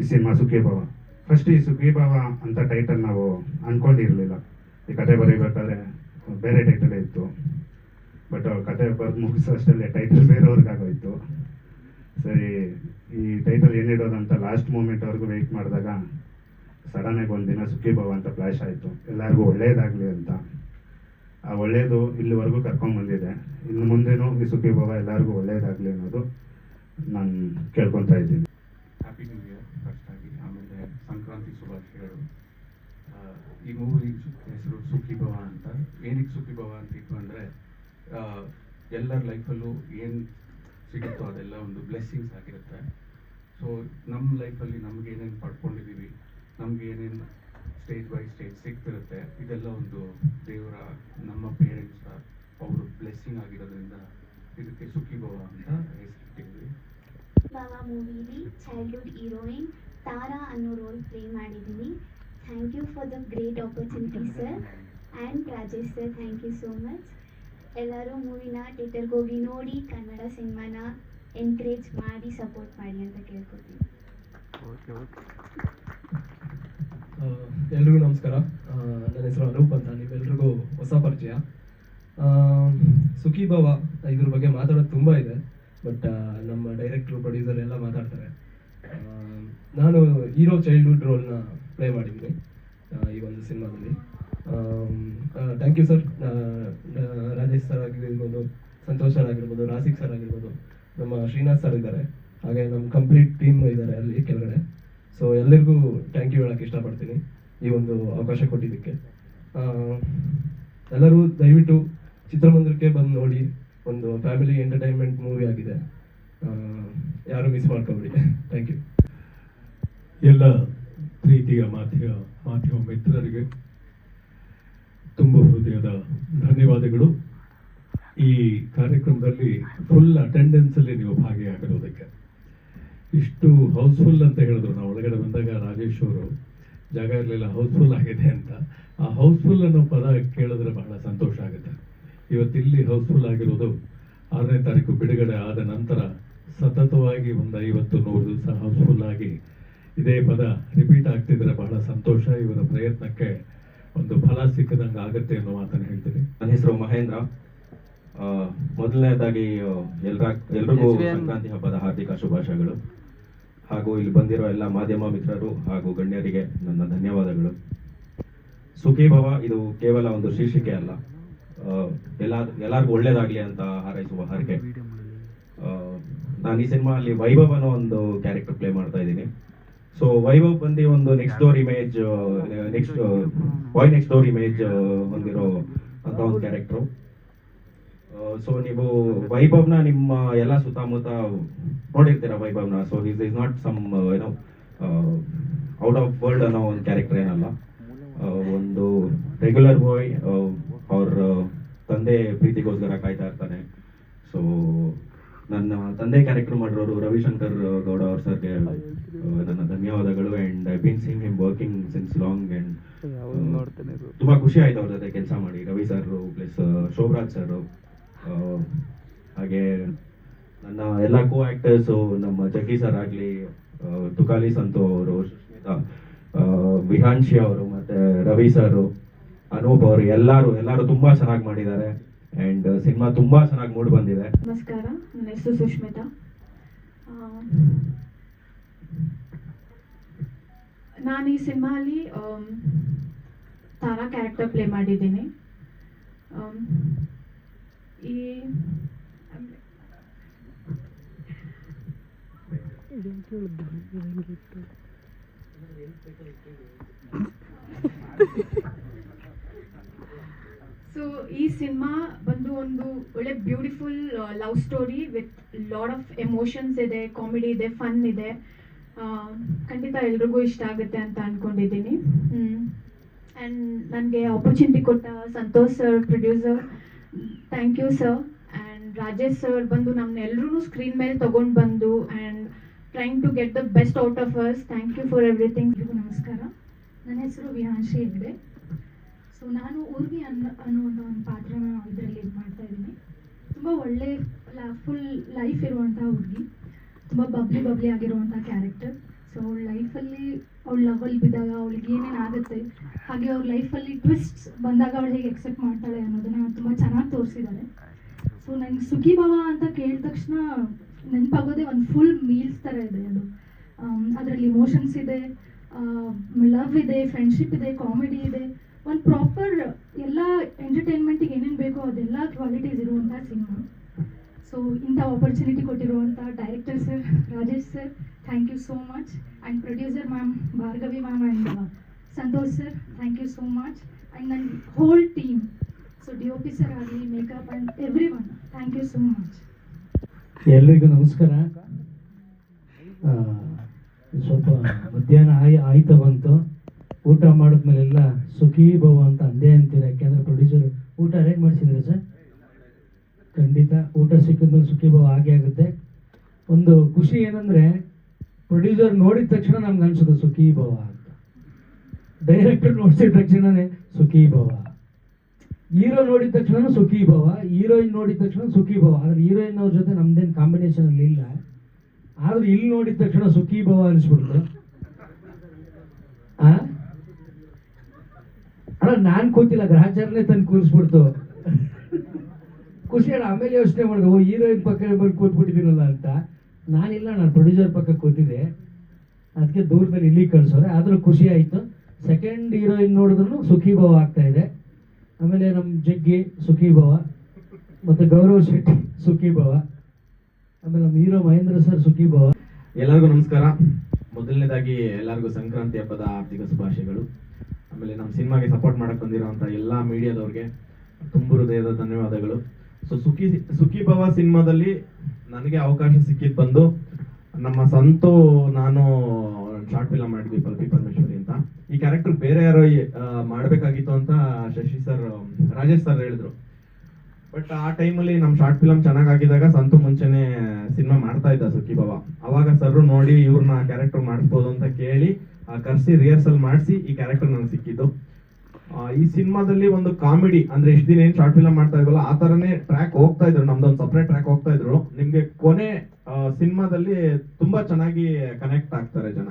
ಈ cinema Sukhibhava first ಈ ಸುಖೀಭವ ಅಂತ ಟೈಟಲ್ ನಾವು ಅಂದ್ಕೊಂಡಿರಲಿಲ್ಲ ಈ ಕತೆ ಬರೀಬೇಕಾದ್ರೆ ಬೇರೆ ಟೈಟಲೇ ಇತ್ತು. ಬಟ್ ಕತೆ ಬರೆದು ಮುಗಿಸೋ ಅಷ್ಟರಲ್ಲಿ ಟೈಟಲ್ ಬೇರೆಯವ್ರಿಗಾಗೋಯ್ತು ಸರಿ, ಈ ಟೈಟಲ್ ಏನಿಡೋದಂತ ಲಾಸ್ಟ್ ಮೂಮೆಂಟ್ವರೆಗೂ ವೆಯ್ಟ್ ಮಾಡಿದಾಗ ಸಡನ್ನಾಗಿ ಒಂದು ದಿನ ಸುಖೀಭವ ಅಂತ ಫ್ಲ್ಯಾಶ್ ಆಯಿತು. ಎಲ್ಲರಿಗೂ ಒಳ್ಳೆಯದಾಗಲಿ ಅಂತ. ಆ ಒಳ್ಳೇದು ಇಲ್ಲಿವರೆಗೂ ಕರ್ಕೊಂಡು ಬಂದಿದೆ. ಇನ್ನು ಮುಂದೆನೂ ಈ ಸುಖೀಭವ ಎಲ್ಲರಿಗೂ ಒಳ್ಳೇದಾಗಲಿ ಅನ್ನೋದು ನಾನು ಕೇಳ್ಕೊತಾ ಇದ್ದೀನಿ. ಹ್ಯಾಪಿ ಫಸ್ಟ್ ಆಗಿ ಆಮೇಲೆ ಸಂಕ್ರಾಂತಿ ಶುಭಾಶಯಗಳು. ಈ ಮೂವಿ ಹೆಸರು ಸುಖಿ ಭವ ಅಂತ. ಏನಕ್ಕೆ ಸುಖಿ ಭವ ಅಂತ ಇತ್ತು ಅಂದರೆ ಎಲ್ಲರ ಲೈಫಲ್ಲೂ ಏನು ಸಿಗುತ್ತೋ ಅದೆಲ್ಲ ಒಂದು ಬ್ಲೆಸ್ಸಿಂಗ್ಸ್ ಆಗಿರುತ್ತೆ. ಸೊ, ನಮ್ಮ ಲೈಫಲ್ಲಿ ನಮ್ಗೆ ಏನೇನು ಪಡ್ಕೊಂಡಿದ್ದೀವಿ, ನಮ್ಗೆ ಏನೇನು ಸ್ಟೇಜ್ ಬೈ ಸ್ಟೇಜ್ ಸಿಗ್ತಿರುತ್ತೆ, ಇದೆಲ್ಲ ಒಂದು ದೇವರ, ನಮ್ಮ ಪೇರೆಂಟ್ಸ್ ಅವರು ಬ್ಲೆಸ್ಸಿಂಗ್ ಆಗಿರೋದ್ರಿಂದ ಇದಕ್ಕೆ ಸುಖಿ ಭವ ಅಂತ ಮೂವಿಲಿ ಚೈಲ್ಡ್ಹುಡ್ ಹೀರೋಯಿನ್ ತಾರಾ ಅನ್ನೋ ರೋಲ್ ಪ್ಲೇ ಮಾಡಿದ್ದೀನಿ. Thank you for the great opportunity sir and Rajesh sir thank you so much ಎಲ್ಲರೂ ಮೂವಿನ ಥಿಯೇಟರ್ಗೆ ಹೋಗಿ ನೋಡಿ ಕನ್ನಡ ಸಿನಿಮಾನ ಎನ್ಕರೇಜ್ ಮಾಡಿ ಸಪೋರ್ಟ್ ಮಾಡಿ ಅಂತ ಕೇಳ್ಕೊತೀನಿ. ಎಲ್ರಿಗೂ ನಮಸ್ಕಾರ. ನನ್ನ ಹೆಸರು ಅನೂಪ್ ಅಂತ. ನೀವೆಲ್ರಿಗೂ ಹೊಸ ಪರಿಚಯ. ಸುಖಿ ಭವ ಇದ್ರ ಬಗ್ಗೆ ಮಾತಾಡೋದು ತುಂಬ ಇದೆ. ಬಟ್ ನಮ್ಮ ಡೈರೆಕ್ಟ್ರು ಪ್ರೊಡ್ಯೂಸರ್ ಎಲ್ಲ ಮಾತಾಡ್ತಾರೆ. ನಾನು ಹೀರೋ ಚೈಲ್ಡ್ಹುಡ್ ರೋಲ್ನ ಪ್ಲೇ ಮಾಡಿದ್ದೀನಿ ಈ ಒಂದು ಸಿನಿಮಾದಲ್ಲಿ. Thank you sir Rajesh sir ಆಗಿರ್ಬೋದು, ಸಂತೋಷ್ ಸರ್ ಆಗಿರ್ಬೋದು ರಾಸಿಕ್ ಸರ್ ಆಗಿರ್ಬೋದು, ನಮ್ಮ ಶ್ರೀನಾಥ್ ಸರ್ ಇದ್ದಾರೆ. ಹಾಗೆ ನಮ್ಮ ಕಂಪ್ಲೀಟ್ ಟೀಮ್ ಇದ್ದಾರೆ ಅಲ್ಲಿ ಕೆಳಗಡೆ. ಸೊ ಎಲ್ಲರಿಗೂ ಥ್ಯಾಂಕ್ ಯು ಹೇಳಕ್ಕೆ ಇಷ್ಟಪಡ್ತೀನಿ ಈ ಒಂದು ಅವಕಾಶ ಕೊಟ್ಟಿದ್ದಕ್ಕೆ. ಎಲ್ಲರೂ ದಯವಿಟ್ಟು ಚಿತ್ರಮಂದಿರಕ್ಕೆ ಬಂದು ನೋಡಿ. ಒಂದು ಫ್ಯಾಮಿಲಿ ಎಂಟರ್ಟೈನ್ಮೆಂಟ್ ಮೂವಿ ಆಗಿದೆ. ಯಾರು ಮಿಸ್ ಮಾಡ್ಕೊಬೇಡಿ. ಥ್ಯಾಂಕ್ ಯು ಎಲ್ಲ ಪ್ರೀತಿಯ ಮಾಧ್ಯಮ ಮಾಧ್ಯಮ ಮಿತ್ರರಿಗೆ ತುಂಬ ಹೃದಯದ ಧನ್ಯವಾದಗಳು. ಈ ಕಾರ್ಯಕ್ರಮದಲ್ಲಿ ಫುಲ್ ಅಟೆಂಡೆನ್ಸಲ್ಲಿ ನೀವು ಭಾಗಿಯಾಗಿರೋದಕ್ಕೆ. ಇಷ್ಟು ಹೌಸ್ಫುಲ್ ಅಂತ ಹೇಳಿದ್ರು. ನಾವು ಒಳಗಡೆ ಬಂದಾಗ ರಾಜೇಶ್ ಅವರು, ಜಾಗ ಇರಲಿಲ್ಲ ಹೌಸ್ಫುಲ್ ಆಗಿದೆ ಅಂತ. ಆ ಹೌಸ್ಫುಲ್ ಅನ್ನೋ ಪದ ಕೇಳಿದ್ರೆ ಬಹಳ ಸಂತೋಷ ಆಗುತ್ತೆ. ಇವತ್ತಿಲ್ಲಿ ಹೌಸ್ಫುಲ್ ಆಗಿರೋದು ಆರನೇ ತಾರೀಕು ಬಿಡುಗಡೆ ಆದ ನಂತರ ಸತತವಾಗಿ ಒಂದು ಐವತ್ತು ನೂರು ದಿವಸ ಹೌಸ್ಫುಲ್ ಆಗಿ ಇದೇ ಪದ ರಿಪೀಟ್ ಆಗ್ತಿದ್ರೆ ಬಹಳ ಸಂತೋಷ. ಇವರ ಪ್ರಯತ್ನಕ್ಕೆ ಒಂದು ಫಲ ಸಿಕ್ಕದಂಗೆ ಆಗುತ್ತೆ ಅನ್ನೋ ಮಾತನ್ನು ಹೇಳ್ತೀನಿ. ನನ್ನ ಹೆಸರು ಮಹೇಂದ್ರ. ಆ, ಮೊದಲನೇದಾಗಿ ಎಲ್ರ ಎಲ್ರಿಗೂ ಸಂಕ್ರಾಂತಿ ಹಬ್ಬದ ಹಾರ್ದಿಕ ಶುಭಾಶಯಗಳು. ಹಾಗೂ ಇಲ್ಲಿ ಬಂದಿರೋ ಎಲ್ಲ ಮಾಧ್ಯಮ ಮಿತ್ರರು ಹಾಗೂ ಗಣ್ಯರಿಗೆ ನನ್ನ ಧನ್ಯವಾದಗಳು. ಸುಖಿ ಭವ ಇದು ಕೇವಲ ಒಂದು ಶೀರ್ಷಿಕೆ ಅಲ್ಲ. ಎಲ್ಲ, ಎಲ್ಲರಿಗೂ ಒಳ್ಳೇದಾಗ್ಲಿ ಅಂತ ಹಾರೈಸುವ ಹಾರೈಕೆ. ನಾನು ಈ ಸಿನಿಮಾ ಅಲ್ಲಿ ವೈಭವ್ ಅನ್ನೋ ಒಂದು ಕ್ಯಾರೆಕ್ಟರ್ ಪ್ಲೇ ಮಾಡ್ತಾ ಇದ್ದೀನಿ. ಸೊ ವೈಭವ್ ಬಂದು ಒಂದು next door image next boy next door image ಹೊಂದಿರೋ ಅಂತ ಒಂದು ಕ್ಯಾರೆಕ್ಟ್ರು ಸೊ ನೀವು ವೈಭವ್ನ ನಿಮ್ಮ ಎಲ್ಲ ಸುತ್ತಮುತ್ತ ನೋಡಿರ್ತೀರ ವೈಭವ್ನ? So is is not some ಏನೋ ಔಟ್ ಆಫ್ ವರ್ಲ್ಡ್ ಅನ್ನೋ ಒಂದು ಕ್ಯಾರೆಕ್ಟರ್ ಏನಲ್ಲ. ಒಂದು ರೆಗ್ಯುಲರ್ ಬಾಯ್ ಅವ್ರ ತಂದೆ ಪ್ರೀತಿಗೋಸ್ಕರ ಕಾಯ್ತಾ ಇರ್ತಾನೆ. ಸೊ ನನ್ನ ತಂದೆ ಕ್ಯಾರೆಕ್ಟರ್ ಮಾಡಿರೋರು ರವಿಶಂಕರ್ ಗೌಡ ಅವ್ರ ಸರ್ಗೆ ನನ್ನ ಧನ್ಯವಾದಗಳು and I been seen him working since long and ತುಂಬಾ ಖುಷಿ ಆಯ್ತು ಅವ್ರ ಜೊತೆ ಕೆಲಸ ಮಾಡಿ. Ravi sir plus Shobhraj sir ಹಾಗೆ ನನ್ನ ಎಲ್ಲ ಕೋ ಆಕ್ಟರ್ಸ್ ನಮ್ಮ ಜಗ್ಗಿ ಸರ್ ಆಗಲಿ ತುಕಾಲಿ ಸಂತು ಅವರು ಸುಷ್ಮಿತಾ ವಿಹಾನ್ಶಿ ಅವರು ಮತ್ತೆ ರವಿ ಸರ್ ಅನೂಪ್ ಅವರು ಎಲ್ಲರೂ ಎಲ್ಲರೂ ತುಂಬಾ ಚೆನ್ನಾಗಿ ಮಾಡಿದ್ದಾರೆ. ಅಂಡ್ ಸಿನಿಮಾ ತುಂಬಾ ಚೆನ್ನಾಗಿ ಮೂಡ್ ಬಂದಿದೆ. ನಮಸ್ಕಾರ ನನ್ನ ಹೆಸರು ಸುಷ್ಮಿತಾ. ನಾನು ಈ ಸಿನಿಮಾಲಿ ತಾರಾ ಕ್ಯಾರೆಕ್ಟರ್ ಪ್ಲೇ ಮಾಡಿದ್ದೀನಿ. ಈ ಸೊ ಈ ಸಿನಿಮಾ ಬಂದು ಒಂದು ಒಳ್ಳೆ beautiful love story with lot of emotions ಇದೆ ಕಾಮಿಡಿ ಇದೆ ಫನ್ ಇದೆ. ಖಂಡಿತ ಎಲ್ರಿಗೂ ಇಷ್ಟ ಆಗುತ್ತೆ ಅಂತ ಅಂದ್ಕೊಂಡಿದ್ದೀನಿ ಆ್ಯಂಡ್ ನನಗೆ ಆಪರ್ಚುನಿಟಿ ಕೊಟ್ಟ Santosh sir producer thank you sir and Rajesh sir ಬಂದು ನಮ್ಮನ್ನೆಲ್ಲರೂ ಸ್ಕ್ರೀನ್ ಮೇಲೆ ತೊಗೊಂಡು ಬಂದು and trying to get the best out of us thank you for everything ನಮಸ್ಕಾರ. ನನ್ನ ಹೆಸರು ವಿಹಾಂಶಿ ಹೆಗ್ಡೆ. ಸೊ ನಾನು ಊರ್ವಿ ಅನ್ನೋ ಅನ್ನುವಂಥ ಒಂದು ಪಾತ್ರನ ಇದರಲ್ಲಿ ಇದು ಮಾಡ್ತಾ ಇದ್ದೀನಿ. ತುಂಬ ಒಳ್ಳೆ ಫುಲ್ ಲೈಫ್ ಇರುವಂಥ ಹುಡುಗಿ. ತುಂಬ ಬಬ್ಲಿ ಬಬ್ಲಿ ಆಗಿರುವಂಥ ಕ್ಯಾರೆಕ್ಟರ್ ಸೊ ಅವಳ ಲೈಫಲ್ಲಿ ಅವಳ ಲವಲ್ಲಿ ಬಿದ್ದಾಗ ಅವಳಿಗೆ ಏನೇನು ಆಗುತ್ತೆ, ಹಾಗೆ ಅವ್ರ ಲೈಫಲ್ಲಿ ಟ್ವಿಸ್ಟ್ಸ್ ಬಂದಾಗ ಅವಳು ಹೇಗೆ ಎಕ್ಸೆಪ್ಟ್ ಮಾಡ್ತಾಳೆ ಅನ್ನೋದನ್ನ ತುಂಬ ಚೆನ್ನಾಗಿ ತೋರಿಸಿದ್ದಾರೆ ಸೊ ನಂಗೆ ಸುಖಿ ಭವ ಅಂತ ಕೇಳಿದ ತಕ್ಷಣ ನೆನಪಾಗೋದೇ ಒಂದು ಫುಲ್ ಮೀಲ್ಸ್ ಥರ ಇದೆ ಅದು. ಅದರಲ್ಲಿ ಇಮೋಷನ್ಸ್ ಇದೆ ಲವ್ ಇದೆ ಫ್ರೆಂಡ್ಶಿಪ್ ಇದೆ ಕಾಮಿಡಿ ಇದೆ. ಒಂದು ಪ್ರಾಪರ್ ಎಲ್ಲ ಎಂಟರ್ಟೈನ್ಮೆಂಟಿಗೆ ಏನೇನು ಬೇಕೋ ಅದೆಲ್ಲ ಕ್ವಾಲಿಟೀಸ್ ಇರುವಂಥ ಸಿನಿಮಾ ಸೊ ಇಂಥ ಆಪರ್ಚುನಿಟಿ ಕೊಟ್ಟಿರುವಂಥ director sir Rajesh sir thank you so much and producer ma'am Bhargavi ma'am and Santosh sir thank you so much and ನನ್ನ whole team so D O P sir ಆಗಲಿ makeup and everyone thank you so much ಎಲ್ರಿಗೂ ನಮಸ್ಕಾರ. ಸ್ವಲ್ಪ ಮಧ್ಯಾಹ್ನ ಆಯ್, ಆಯ್ತಾ ಬಂತು. ಊಟ ಮಾಡಿದ್ಮೇಲೆಲ್ಲ ಸುಖೀ ಭವ ಅಂತ ಅಂದೇ ಅಂತೀರ, ಯಾಕೆಂದ್ರೆ ಪ್ರೊಡ್ಯೂಸರ್ ಊಟ ಅರೇಂಜ್ ಮಾಡಿಸಿದ್ರೆ ಸರ್ ಖಂಡಿತ ಊಟ ಸಿಕ್ಕಿದ್ಮೇಲೆ ಸುಖೀಭವ ಆಗೇ ಆಗುತ್ತೆ. ಒಂದು ಖುಷಿ ಏನಂದ್ರೆ ಪ್ರೊಡ್ಯೂಸರ್ ನೋಡಿದ ತಕ್ಷಣ ನಮ್ಗೆ ಅನ್ಸುತ್ತೆ ಸುಖೀ ಭವ ಅಂತ. ಡೈರೆಕ್ಟರ್ ನೋಡಿಸಿದ ತಕ್ಷಣನೇ ಸುಖೀ ಭವ. ಹೀರೋ ನೋಡಿದ ತಕ್ಷಣ ಸುಖಿ ಭವ ಹೀರೋಯಿನ್ ನೋಡಿದ ತಕ್ಷಣ ಸುಖಿ ಭವ. ಆದ್ರೆ ಹೀರೋಯಿನ್ ಅವ್ರ ಜೊತೆ ನಮ್ದೇನು ಕಾಂಬಿನೇಷನ್ ಅಲ್ಲಿ ಇಲ್ಲ. ಆದ್ರೆ ಇಲ್ಲಿ ನೋಡಿದ ತಕ್ಷಣ ಸುಖಿ ಭವ ಅನಿಸ್ಬಿಡ್ತು ಆ ಅಣ್ಣ ನಾನ್ ಕೂತಿಲ್ಲ ಗ್ರಹಚಾರನೇ ತಂದು ಕೂರಿಸ್ಬಿಡ್ತು. ಖುಷಿ ಅಣ್ಣ ಆಮೇಲೆ ಯೋಚನೆ ಮಾಡಿದೆ ಓ, ಹೀರೋಯಿನ್ ಪಕ್ಕ ಬಂದು ಕೂತ್ಬಿಟ್ಟಿದ್ದೀನಲ್ಲ ಅಂತ. ನಾನಿಲ್ಲ, ನಾನು ಪ್ರೊಡ್ಯೂಸರ್ ಪಕ್ಕ ಕೂತಿದ್ದೆ. ಅದಕ್ಕೆ ದೂರದಲ್ಲಿ ಇಲ್ಲಿ ಕಳ್ಸೋರೆ, ಆದರೂ ಖುಷಿ ಆಯ್ತು. ಸೆಕೆಂಡ್ ಹೀರೋಯಿನ್ ನೋಡಿದ್ರು ಸುಖಿ ಭವ ಆಗ್ತಾ ಇದೆ. ಆಮೇಲೆ ನಮ್ಮ ಜಗ್ಗಿ ಸುಖಿ ಭವ, ಮತ್ತೆ ಗೌರವ್ ಶೆಟ್ಟಿ ಸುಖಿ ಭವ, ಆಮೇಲೆ ನಮ್ಮ ಹೀರೋ ಮಹೇಂದ್ರ ಸರ್ ಸುಖಿ ಭವ. ಎಲ್ಲರಿಗೂ ನಮಸ್ಕಾರ. ಮೊದಲನೇದಾಗಿ ಎಲ್ಲರಿಗೂ ಸಂಕ್ರಾಂತಿ ಹಬ್ಬದ ಆರ್ಥಿಕ ಶುಭಾಶಯಗಳು. ಆಮೇಲೆ ನಮ್ಮ ಸಿನಿಮಾಗೆ ಸಪೋರ್ಟ್ ಮಾಡಕ್ಕೆ ಬಂದಿರೋಂಥ ಎಲ್ಲ ಮೀಡಿಯಾದವ್ರಿಗೆ ತುಂಬು ಹೃದಯದ ಧನ್ಯವಾದಗಳು. ಸೊ ಸುಖಿ ಸುಖಿ ಭವ ಸಿನಿಮಾದಲ್ಲಿ ನನಗೆ ಅವಕಾಶ ಸಿಕ್ಕಿದ್ದು ಬಂದು ನಮ್ಮ ಸಂತು, ನಾನು ಶಾರ್ಟ್ ಫಿಲಮ್ ಮಾಡಿದ್ವಿ ಪಲ್ಪಿ ಪರಮೇಶ್ವರಿ ಅಂತ. ಈ ಕ್ಯಾರೆಕ್ಟರ್ ಬೇರೆ ಯಾರೋ ಮಾಡಬೇಕಾಗಿತ್ತು ಅಂತ ಶಶಿ ಸರ್ ರಾಜೇಶ್ ಸರ್ ಹೇಳಿದ್ರು. ಬಟ್ ಆ ಟೈಮಲ್ಲಿ ನಮ್ಮ ಶಾರ್ಟ್ ಫಿಲಮ್ ಚೆನ್ನಾಗಾಗಿದ್ದಾಗ ಸಂತು ಮುಂಚೆನೆ ಸಿನಿಮಾ ಮಾಡ್ತಾ ಇದ್ದ ಸುಖಿ ಬಾಬಾ ಅವಾಗ ಸರ್ ನೋಡಿ ಇವ್ರನ್ನ ಕ್ಯಾರೆಕ್ಟರ್ ಮಾಡಿಸ್ಬೋದು ಅಂತ ಕೇಳಿ ಕರ್ಸಿ ರಿಹರ್ಸಲ್ ಮಾಡಿಸಿ ಈ ಕ್ಯಾರೆಕ್ಟರ್ ನನಗೆ ಸಿಕ್ಕಿದ್ದು. ಈ ಸಿನಿಮಾದಲ್ಲಿ ಒಂದು ಕಾಮಿಡಿ, ಅಂದ್ರೆ ಎಷ್ಟು ದಿನ ಏನ್ ಶಾರ್ಟ್ ಫಿಲಮ್ ಮಾಡ್ತಾ ಇದ್ವಲ್ಲ, ಆ ತರನೇ ಟ್ರ್ಯಾಕ್ ಹೋಗ್ತಾ ಇದ್ರು ನಮ್ದೊಂದು ಸಪ್ರೇಟ್ ಟ್ರ್ಯಾಕ್ ಹೋಗ್ತಾ ಇದ್ರು. ನಿಮಗೆ ಕೊನೆ ಸಿನಿಮಾದಲ್ಲಿ ತುಂಬಾ ಚೆನ್ನಾಗಿ ಕನೆಕ್ಟ್ ಆಗ್ತಾರೆ ಜನ.